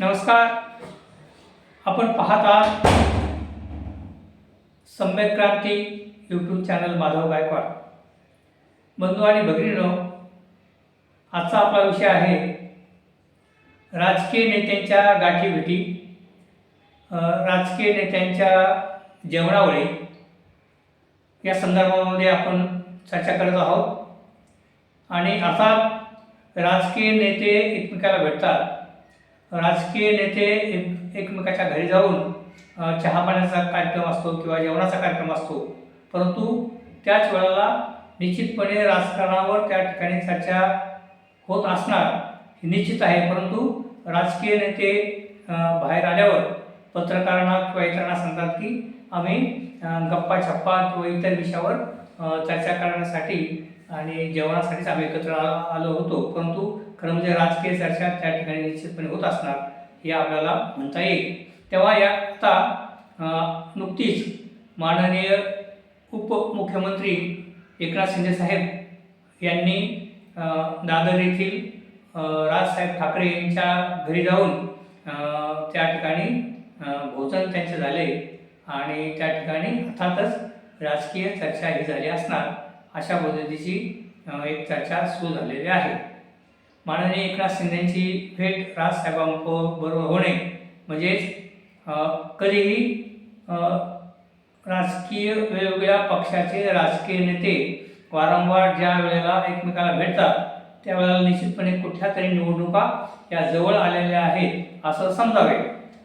नमस्कार. आपण पाहत आहात सम्यक क्रांती यूट्यूब चॅनल माधव गायकवाड. बंधू आणि भगिनीनो आजचा आपला विषय आहे राजकीय नेत्यांच्या गाठीभेटी राजकीय नेत्यांच्या जेवणावळी. या संदर्भामध्ये आपण चर्चा करत आहोत. आणि अर्थात राजकीय नेते एकमेकाला भेटतात. राजकीय नेते एक एकमेकाच्या घरी जाऊन चहापाण्याचा चहा पाण्याचा कार्यक्रम असतो किंवा जेवणाचा कार्यक्रम असतो. परंतु त्याच वेळेला निश्चितपणे राजकारणावर त्या ठिकाणी चर्चा होत असणार हे निश्चित आहे. परंतु राजकीय नेते बाहेर आल्यावर पत्रकारांना किंवा इतरांना सांगतात की आम्ही गप्पा छप्पा किंवा इतर विषयावर चर्चा करण्यासाठी आणि जेवणासाठीच आम्ही एकत्र आलो होतो. परंतु खरं म्हणजे राजकीय चर्चा त्या ठिकाणी निश्चितपणे होत असणार हे आपल्याला म्हणता येईल. तेव्हा या आता नुकतीच माननीय उपमुख्यमंत्री एकनाथ शिंदे साहेब यांनी दादर येथील राजसाहेब ठाकरे यांच्या घरी जाऊन त्या ठिकाणी भोजन त्यांचे झाले आणि त्या ठिकाणी अर्थातच राजकीय चर्चा ही झाली असणार. अशा पद्धतीची एक चर्चा सुरू झालेली आहे. माननीय एकनाथ शिंदेची भेट राजसाहेबांबरोबर होणे म्हणजेच कधीही राजकीय वेगवेगळ्या पक्षाचे राजकीय नेते वारंवार ज्या वेळेला एकमेकाला भेटतात त्यावेळेला निश्चितपणे कुठल्या तरी निवडणुका या जवळ आलेल्या आहेत असं समजावे.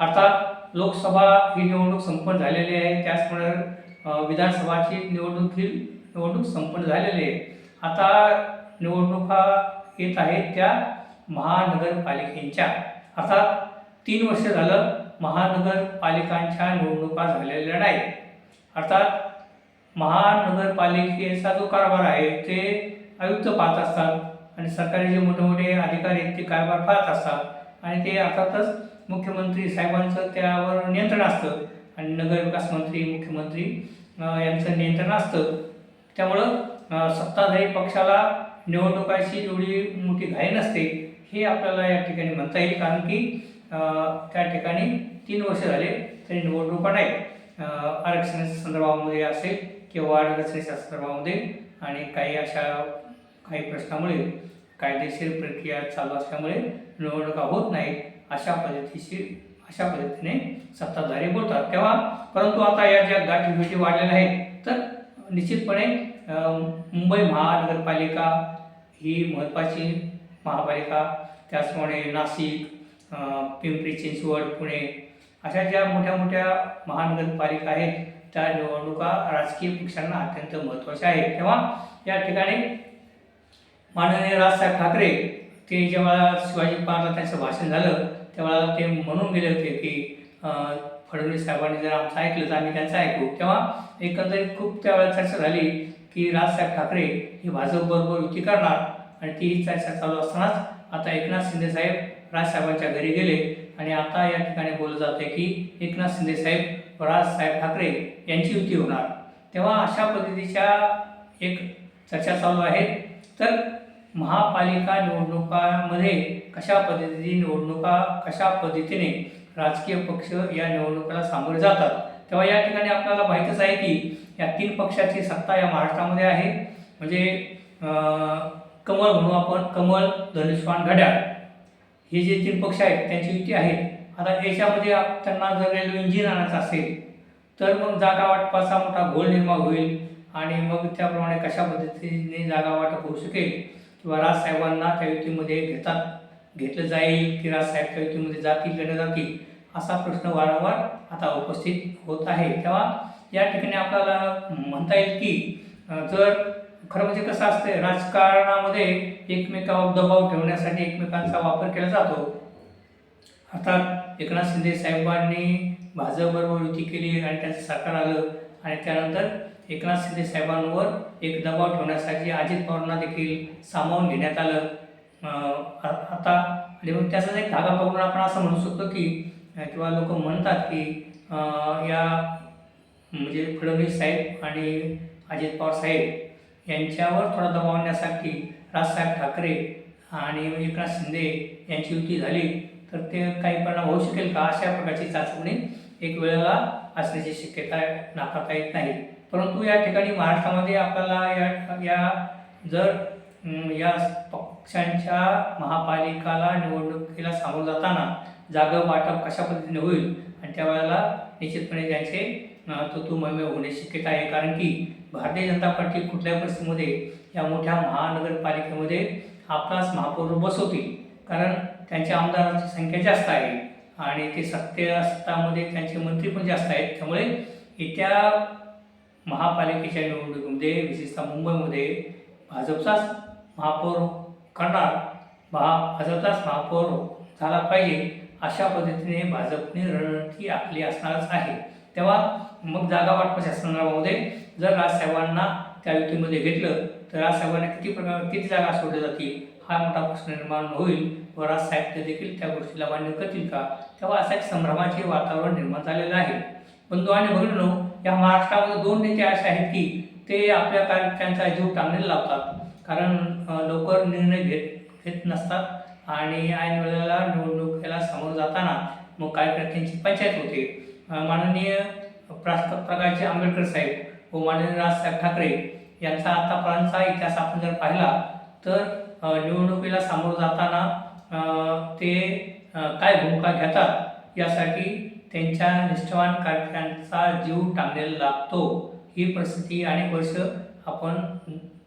अर्थात लोकसभा ही निवडणूक संपन्न झालेली आहे त्याचप्रमाणे विधानसभाची निवडणूक ही निवडणूक संपन्न झालेली आहे. आता निवडणुका येत आहेत त्या महानगरपालिकेच्या. अर्थात तीन वर्ष झालं महानगरपालिकांच्या निवडणुका झालेल्या नाही अर्थात महानगरपालिकेचा जो कारभार आहे ते आयुक्त पाहत असतात आणि सरकारी जे मोठे मोठे अधिकारी आहेत ते कारभार पाहत असतात. आणि ते अर्थातच मुख्यमंत्री साहेबांचं त्यावर नियंत्रण असतं. आणि नगरविकास मंत्री मुख्यमंत्री यांचं नियंत्रण असतं. त्यामुळं सत्ताधारी पक्षाला निवडणुकाशी एवढी मोठी घाई नसते हे आपल्याला या ठिकाणी म्हणता येईल. कारण की त्या ठिकाणी तीन वर्ष झाले तरी निवडणुका नाही आरक्षणाच्या संदर्भामध्ये असेल किंवा वाढ संदर्भामध्ये आणि काही अशा काही प्रश्नामुळे कायदेशीर प्रक्रिया चालू असल्यामुळे निवडणुका होत नाही अशा पद्धतीशी अशा पद्धतीने सत्ताधारी बोलतात. तेव्हा परंतु आता या ज्या गाठीभेटी वाढलेल्या आहेत तर निश्चितपणे मुंबई महानगरपालिका ही महत्त्वाची महापालिका. त्याचप्रमाणे नाशिक पिंपरी चिंचवड पुणे अशा ज्या मोठ्या मोठ्या महानगरपालिका आहेत त्या निवडणुका राजकीय पक्षांना अत्यंत महत्त्वाच्या आहेत. तेव्हा या ठिकाणी माननीय राजसाहेब ठाकरे ते जेव्हा शिवाजी पार्कला त्यांचं भाषण झालं तेव्हा ते म्हणून गेले होते की फडणवीस साहेबांनी जर आमचं ऐकलं तर आम्ही त्यांचं ऐकू. तेव्हा एकंदरीत खूप त्यावेळेला चर्चा झाली की राजसाहेब ठाकरे हे भाजपबरोबर युती करणार आणि ती चर्चा चालू असतानाच आता एकनाथ शिंदे साहेब राजसाहेबांच्या घरी गेले आणि आता या ठिकाणी बोललं जाते की एकनाथ शिंदे साहेब व राजसाहेब ठाकरे यांची युती होणार. तेव्हा अशा पद्धतीच्या एक चर्चा चालू आहेत तर महापालिका निवडणुकामध्ये कशा पद्धतीची निवडणुका कशा पद्धतीने राजकीय पक्ष या निवडणुकीला सामोरे जातात. तेव्हा या ठिकाणी आपल्याला माहीतच आहे की या तीन पक्षाची सत्ता या महाराष्ट्रामध्ये आहे. म्हणजे कमल कमळ म्हणू आपण कमळ धनुष्वान घड्याळ. हे जे तीन पक्ष आहेत त्यांची युती आहे. आता याच्यामध्ये त्यांना जर रेल्वे इंजिन आणायचं असेल तर मग जागा वाटपाचा मोठा घोळ निर्माण होईल. आणि मग त्याप्रमाणे कशा पद्धतीने जागा वाटप होऊ शकेल किंवा राजसाहेबांना त्या युतीमध्ये घेतात घेतलं जाईल की राजसाहेब त्या युतीमध्ये जातील की न जातील असा प्रश्न वारंवार आता उपस्थित होत आहे. तेव्हा या ठिकाणी आपल्याला म्हणता येईल की जर खरं म्हणजे कसं असतं राजकारणामध्ये एकमेकावर दबाव ठेवण्यासाठी एकमेकांचा वापर केला जातो. अर्थात एकनाथ शिंदे साहेबांनी भाजपबरोबर युती केली आणि त्याचं सरकार आलं आणि त्यानंतर एकनाथ शिंदे साहेबांवर एक दबाव ठेवण्यासाठी अजित पवारांना देखील सामावून घेण्यात आलं. आता आणि मग त्याचाच एक धागा पकडून आपण असं म्हणू शकतो की किंवा लोक म्हणतात की या म्हणजे फडणवीस साहेब आणि अजित पवार साहेब यांच्यावर थोडा दबाव आणण्यासाठी राजसाहेब ठाकरे आणि म्हणजे एकनाथ शिंदे यांची युती झाली तर ते काही परिणाम होऊ शकेल का? अशा प्रकारची चाचपणी एक वेळेला असण्याची शक्यता नाकारता येत नाही. परंतु या ठिकाणी महाराष्ट्रामध्ये आपल्याला या या जर या पक्षांच्या महापालिकाला निवडणुकीला सामोरं जाताना जागा वाटप कशा पद्धतीने होईल आणि त्यावेळेला निश्चितपणे त्यांचे अं, होणे शक्यता आहे. कारण की भारतीय जनता पार्टी कुठल्याही परिस्थितीमध्ये या मोठ्या महानगरपालिकेमध्ये आपलाच महापौर बसवतील. कारण त्यांच्या आमदारांची संख्या जास्त आहे आणि ते सत्तामध्ये त्यांचे मंत्री पण जास्त आहेत. त्यामुळे येत्या महापालिकेच्या निवडणुकीमध्ये विशेषतः मुंबईमध्ये भाजपचाच महापौर करणार महा भाजपचाच महापौर झाला पाहिजे. अशा पद्धतीने भाजपने रणनीती आखली असणारच आहे. तेव्हा मग जागा वाटपाच्या संदर्भामध्ये जर राजसाहेबांना त्या युतीमध्ये घेतलं तर राजसाहेबांना किती प्रकार किती जागा सोडल्या जातील हा मोठा प्रश्न निर्माण होईल व राजसाहेब ते देखील त्या गोष्टीला मान्य करतील का? तेव्हा असं एक संभ्रमाचे वातावरण निर्माण झालेलं आहे. बंधू आणि भगिनो या महाराष्ट्रामध्ये दोन नेते असे आहेत की ते आपल्या कार्यकर्त्यांचा जीव टांगणीला लावतात. कारण लवकर निर्णय घेत घेत नसतात. आणि ऐन वेळेला निवडणुकीला सामोरं जाताना मग कार्यकर्त्यांची पंचायत होते. माननीय प्रा- प्रकाशजी आंबेडकर साहेब व माननीय राजसाहेब ठाकरे यांचा आतापर्यंतचा इतिहास आपण जर पाहिला तर निवडणुकीला सामोरं जाताना ते काय भूमिका घेतात यासाठी त्यांच्या निष्ठावान कार्यकर्त्यांचा जीव टांगलेला लागतो. ही परिस्थिती अनेक वर्ष आपण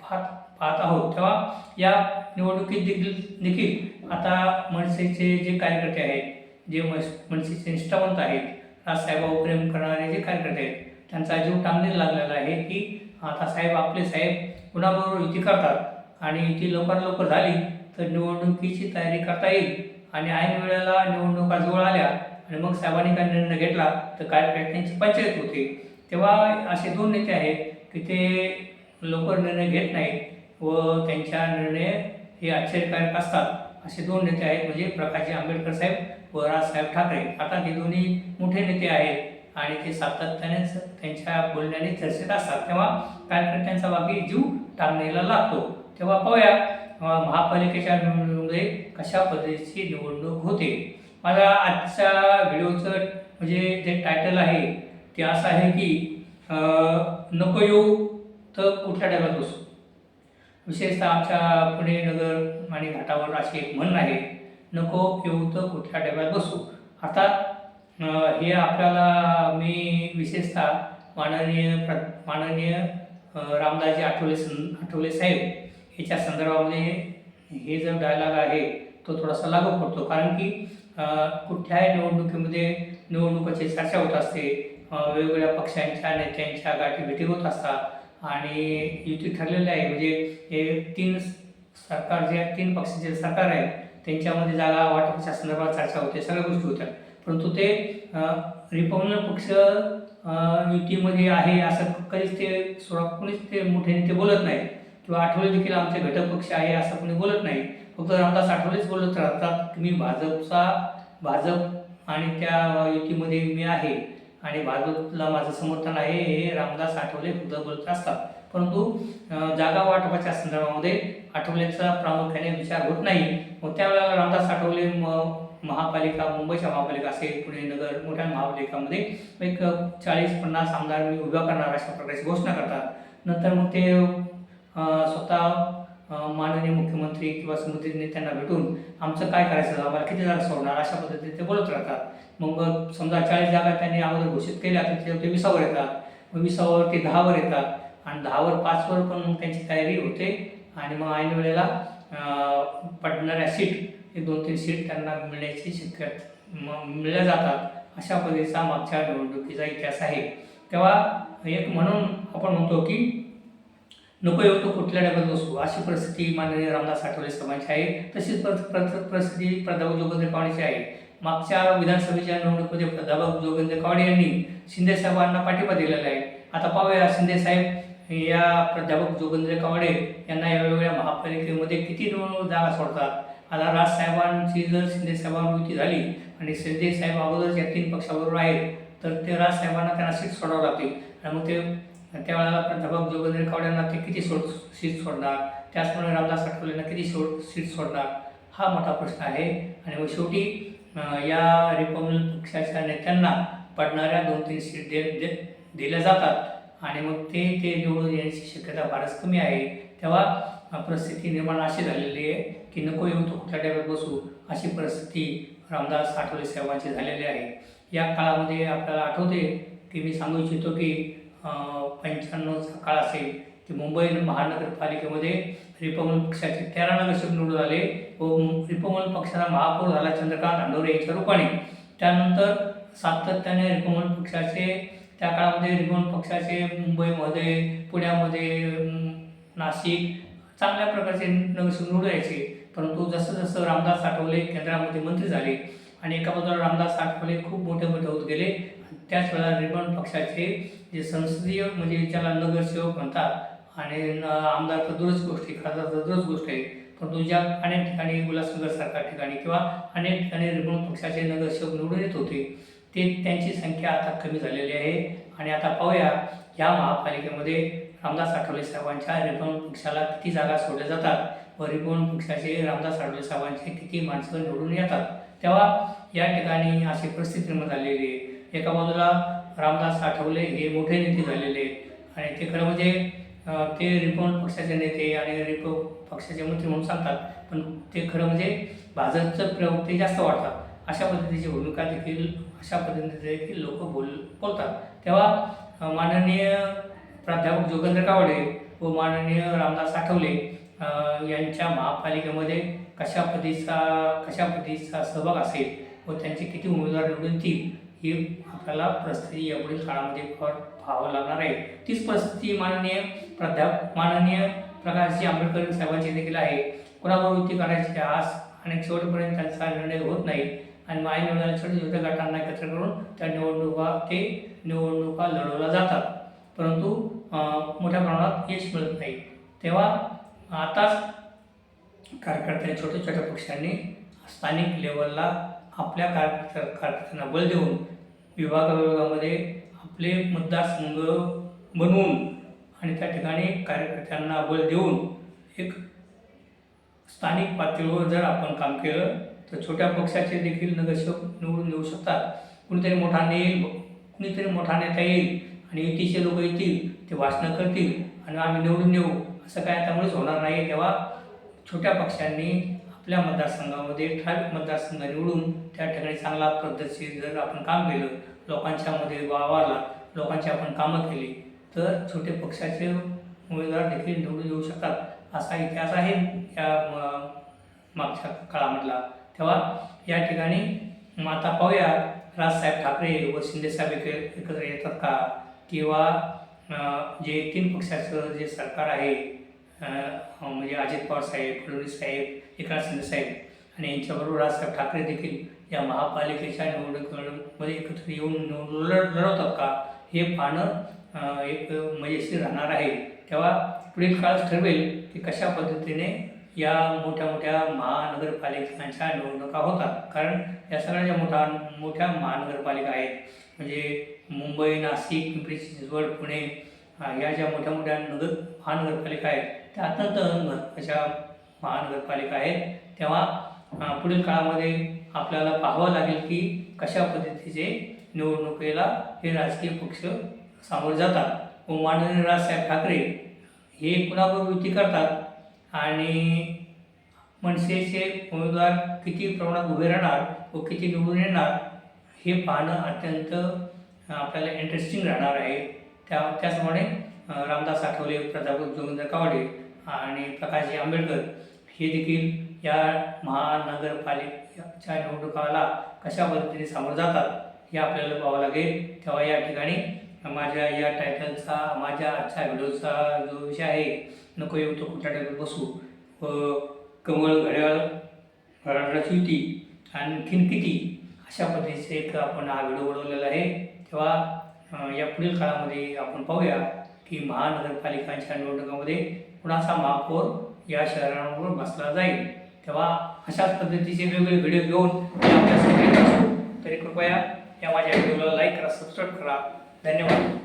पाहत. पाहत आहोत. तेव्हा या निवडणुकीत देखील देखील आता मनसेचे जे कार्यकर्ते आहेत जे मनसेचे निष्ठावंत आहेत राजसाहेबावर प्रेम करणारे जे कार्यकर्ते आहेत त्यांचा जीव टांगणीला लागलेला आहे की आता साहेब आपले साहेब कुणाबरोबर युती करतात आणि युती लवकर लवकर झाली तर निवडणुकीची तयारी करता येईल. आणि ऐन वेळेला निवडणुका जवळ आल्या आणि मग साहेबांनी काय निर्णय घेतला तर कार्यकर्त्यांची पंचायत होते. तेव्हा असे दोन नेते आहेत की ते लवकर निर्णय घेत नाहीत. व त्यांच्या निर्णय हे आश्चर्यकारक असतात. असे दोन नेते आहेत म्हणजे प्रकाशजी आंबेडकर साहेब व राजसाहेब ठाकरे. आता हे दोन्ही मोठे नेते आहेत आणि ते सातत्याने स- त्यांच्या बोलण्याने चर्चेत असतात. तेव्हा कार्यकर्त्यांचा बाकी जीव टांगणीला लागतो. तेव्हा पाहूया महापालिकेच्या निवडणुकीमध्ये कशा पद्धतीची निवडणूक होते. माझा आजच्या व्हिडिओचं म्हणजे जे टायटल आहे ते असं आहे की नको येऊ तर कुठल्या डब्यात बसू विशेषतः आमच्या पुणे नगर आणि घाटावर अशी एक म्हण आहे नको येऊ तर कुठल्या डब्यात बसू. अर्थात हे आपल्याला मी विशेषतः माननीय प्र माननीय रामदासजी आठवले सन आठवले साहेब याच्या संदर्भामध्ये हे जो डायलॉग आहे तो थोडासा लागू पडतो. कारण की कुठल्याही निवडणुकीमध्ये निवडणुकीची चर्चा होत असते वेगवेगळ्या पक्षांच्या नेत्यांच्या गाठीभेटी होत असतात आणि युती ठरलेली आहे. म्हणजे हे तीन सरकार जे तीन पक्षाचे सरकार आहेत त्यांच्यामध्ये जागा वाटपाच्या संदर्भात चर्चा होते सगळ्या गोष्टी होत्या. परंतु ते रिपब्लिकन पक्ष युतीमध्ये आहे असं कधीच ते सोडा कोणीच ते मोठे नेते बोलत नाही. किंवा आठवले देखील आमचे घटक पक्ष आहे असं कोणी बोलत नाही. फक्त रामदास आठवलेच बोलत राहतात की मी भाजपचा भाजप आणि त्या युतीमध्ये मी आहे. आणि भागवतला माझं समर्थन आहे हे रामदास आठवले खुद्द बोलत असतात. परंतु जागा वाटपाच्या संदर्भामध्ये आठवलेचा प्रामुख्याने विचार होत नाही. मग त्यावेळेला रामदास आठवले म- महापालिका मुंबईच्या महापालिका असेल पुणे नगर मोठ्या महापालिकामध्ये एक चाळीस पन्नास आमदार मी उभा करणार अशा प्रकारची घोषणा करतात. नंतर मग ते स्वतः माननीय मुख्यमंत्री किंवा संबंधित नेत्यांना भेटून आमचं काय करायचं? आम्हाला किती जागा सोडणार? अशा पद्धतीने ते बोलत राहतात. मग समजा चाळीस जागा त्यांनी अगोदर घोषित केल्या तर ते- विसावर येतात. मग विसावर ते दहावर येतात. आणि दहावर पाचवर पण मग त्यांची तयारी होते. आणि मग ऐन वेळेला पडणाऱ्या सीट एक दोन तीन सीट त्यांना मिळण्याची शक्यता मिळल्या जातात. अशा पद्धतीचा मागच्या निवडणुकीचा इतिहास आहे. तेव्हा एक म्हणून आपण म्हणतो की नको येऊ तो कुठल्या डब्यात बसू. अशी परिस्थिती माननीय रामदास आठवले साहेबांची आहे. तशीच परिस्थिती प्राध्यापक जोगेंद्र कावडेची आहे. मागच्या विधानसभेच्या निवडणुकीमध्ये प्राध्यापक जोगेंद्र कावडे यांनी शिंदे साहेबांना पाठिंबा दिलेला आहे. आता पाहूया शिंदे साहेब या प्राध्यापक जोगेंद्र कावडे यांना या वेगवेगळ्या महापालिकेमध्ये किती निवडणूक जागा सोडतात? आता राजसाहेबांची जर शिंदे साहेबांवर युती झाली आणि शिंदे साहेब अगोदरच या तीन पक्षाबरोबर आहेत तर ते राजसाहेबांना त्यांना सीट सोडावं लागतील. आणि मग ते त्यावेळेला प्राध्यापक जोगेंद्र कावड्यांना ते किती सोड सीट सोडणार त्याचप्रमाणे रामदास आठवलेंना किती सोड सीट सोडणार हा मोठा प्रश्न आहे. आणि मग शेवटी या रिपब्लिक पक्षाच्या नेत्यांना पडणाऱ्या दोन तीन सीट दे दे दिल्या जातात. आणि मग ते ते निवडून येण्याची शक्यता फारच कमी आहे. तेव्हा परिस्थिती निर्माण अशी झालेली आहे की नको येऊ तो कुठल्या टेबल बसू अशी परिस्थिती रामदास आठवले साहेबांची झालेली आहे. या काळामध्ये आपल्याला आठवते की मी सांगू इच्छितो की पंच्याण्णवचा काळ असेल ते मुंबई महानगरपालिकेमध्ये रिपब्लिक पक्षाचे तेरा नगरसेवक निवडून आले व रिपब्लिक पक्षाचा महापौर झाला चंद्रकांत आंडोरे यांच्या रूपाने. त्यानंतर सातत्याने रिपब्लिक पक्षाचे त्या काळामध्ये रिपब्लिक पक्षाचे मुंबईमध्ये पुण्यामध्ये नाशिक चांगल्या प्रकारचे नगरसेवक निवडून यायचे. परंतु जसं जसं रामदास आठवले केंद्रामध्ये मंत्री झाले आणि एका बाजूला रामदास आठवले खूप मोठे मोठे होत गेले त्याच वेळेला रिबन पक्षाचे जे संसदीय म्हणजे ज्याला नगरसेवक म्हणतात आणि आमदार तर दूरच गोष्ट आहे खासदार तर दूरच गोष्ट आहे परंतु ज्या अनेक ठिकाणी उल्हासनगरसारख्या ठिकाणी किंवा अनेक ठिकाणी रिबन पक्षाचे नगरसेवक निवडून येत होते ते त्यांची संख्या आता कमी झालेली आहे. आणि आता पाहूया या महापालिकेमध्ये रामदास आठवले साहेबांच्या रिबन पक्षाला किती जागा सोडल्या जातात व रिबन पक्षाचे रामदास आठवले साहेबांचे किती माणसं निवडून येतात. तेव्हा या ठिकाणी अशी परिस्थिती निर्माण झालेली आहे. एका बाजूला रामदास आठवले हे मोठे नेते झालेले आहेत. आणि ते खरं म्हणजे ते रिपब्लिक पक्षाचे नेते आणि रिपो पक्षाचे मंत्री म्हणून सांगतात पण ते खरं म्हणजे भाजपचं प्रयोग ते जास्त वाढतात. अशा पद्धतीची भूमिका देखील अशा पद्धतीने देखील लोक बोल बोलतात. तेव्हा माननीय प्राध्यापक जोगेंद्र कावडे व माननीय रामदास आठवले यांच्या महापालिकेमध्ये कशा पद्धतीचा कशा पद्धतीचा सहभाग असेल व त्यांचे किती उमेदवार निवडून येतील ही आपल्याला परिस्थिती यापुढील काळामध्ये फार पाहावं लागणार आहे. तीच परिस्थिती माननीय प्राध्याप माननीय प्रकाशजी आंबेडकर साहेबांची देखील आहे. कोणाबरोबर युती करायची आज आणि शेवटपर्यंत त्यांचा निर्णय होत नाही. आणि माय निवडणाऱ्या छोट्या छोट्या गटांना एकत्र करून त्या निवडणुका ते निवडणुका लढवल्या जातात. परंतु मोठ्या प्रमाणात यश मिळत नाही. तेव्हा आताच कार्यकर्त्यांनी छोट्या छोट्या पक्षांनी स्थानिक लेवलला आपल्या कार कार्यकर्त्यांना बल देऊन विभागाविभागामध्ये आपले मतदारसंघ बनवून आणि त्या ठिकाणी कार्यकर्त्यांना बळ देऊन एक स्थानिक पातळीवर जर आपण काम केलं तर छोट्या पक्षाचे देखील नगरसेवक निवडून येऊ शकतात. कुणीतरी मोठाने येईल कुणीतरी मोठा नेता येईल आणि युतीचे लोक येतील ते भाषणं करतील आणि आम्ही निवडून येऊ. असं काय त्यामुळेच होणार नाही तेव्हा छोट्या पक्षांनी आपल्या मतदारसंघामध्ये ठराविक मतदारसंघ निवडून त्या ठिकाणी चांगला पद्धतशीर जर आपण काम केलं लोकांच्या मध्ये वावरला लोकांची आपण कामं केली तर छोटे पक्षाचे उमेदवार देखील निवडून येऊ शकतात. असा इतिहास आहे या म- मागच्या काळामधला. तेव्हा या ठिकाणी माता पाहूया राजसाहेब ठाकरे व शिंदेसाहेब एक एकत्र येतात का? किंवा जे तीन पक्षाचं जे सरकार आहे म्हणजे अजित पवार साहेब फडणवीस साहेब एकनाथ शिंदे साहेब. आणि यांच्याबरोबर राजसाहेब ठाकरे देखील या महापालिकेच्या निवडणुकीमध्ये एकत्र येऊन निवडणूक लढवतात का? हे पाहणं एक मजेशीर राहणार आहे. तेव्हा पुढील काळ ठरवेल की कशा पद्धतीने या मोठ्या मोठ्या महानगरपालिकांच्या निवडणुका होतात. कारण या सगळ्या ज्या मोठ्या मोठ्या महानगरपालिका आहेत म्हणजे मुंबई नाशिक पिंपरी चिंचवड पुणे या ज्या मोठ्या मोठ्या नगर महानगरपालिका आहेत त्या अत्यंत अशा महानगरपालिका आहेत तेव्हा पुढील काळामध्ये आपल्याला पाहावं लागेल की कशा पद्धतीचे निवडणुकीला हे राजकीय पक्ष सामोरे जातात. व माननीय राजसाहेब ठाकरे हे कुणाबरोबर युती करतात? आणि मनसेचे उमेदवार किती प्रमाणात उभे राहणार व किती निवडून येणार हे पाहणं अत्यंत आपल्याला इंटरेस्टिंग राहणार आहे. त्या त्याचप्रमाणे रामदास आठवले प्रताप जोगिंद्र कावडे आणि प्रकाशजी आंबेडकर हे देखील या महानगरपालिकेच्या निवडणुकाला कशा पद्धतीने सामोरं जातात हे आपल्याला पाहावं लागेल. तेव्हा या ठिकाणी माझ्या या टायटलचा माझ्या आजच्या व्हिडिओचा जो विषय आहे नको येऊ तो कुठल्या टाईप बसू. व कमळ घड्याळ घड्याळाची युती आणखीन किती अशा पद्धतीचे एक आपण हा व्हिडिओ बनवलेला आहे. तेव्हा या पुढील काळामध्ये आपण पाहूया की महानगरपालिकांच्या निवडणुकामध्ये कुणाचा महापौर या शहरांवर बसला जाईल. तेव्हा अशाच पद्धतीचे वेगवेगळे व्हिडिओ घेऊन मी आपल्यासमोर असतो तरी कृपया या माझ्या व्हिडिओला लाईक करा सबस्क्राईब करा. धन्यवाद.